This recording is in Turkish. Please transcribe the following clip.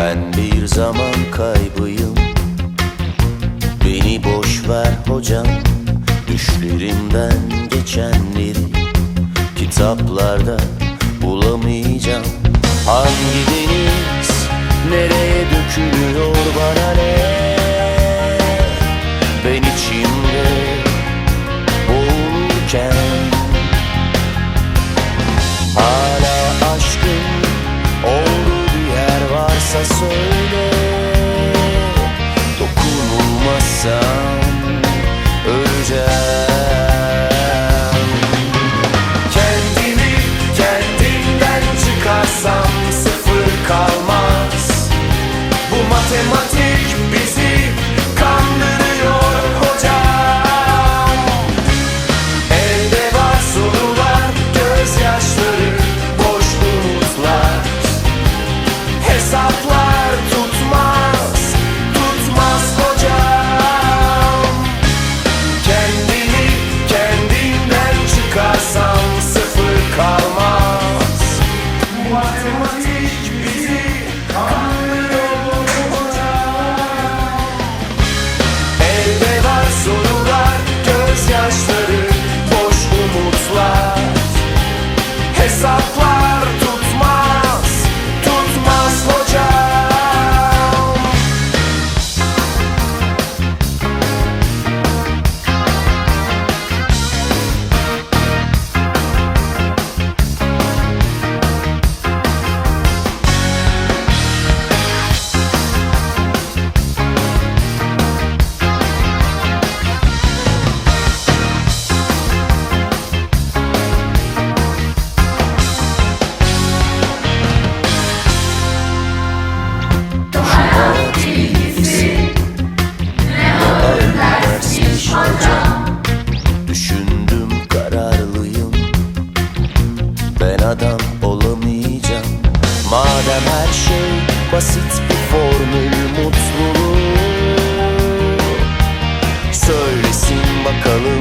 Ben bir zaman kaybıyım. Beni boş ver hocam. Düşlerimden geçenleri Kitaplarda bulamayacağım. Hangi deniz nereye dökülüyor? danger. Madem her şey basit bir formül mutluluğu Söylesin bakalım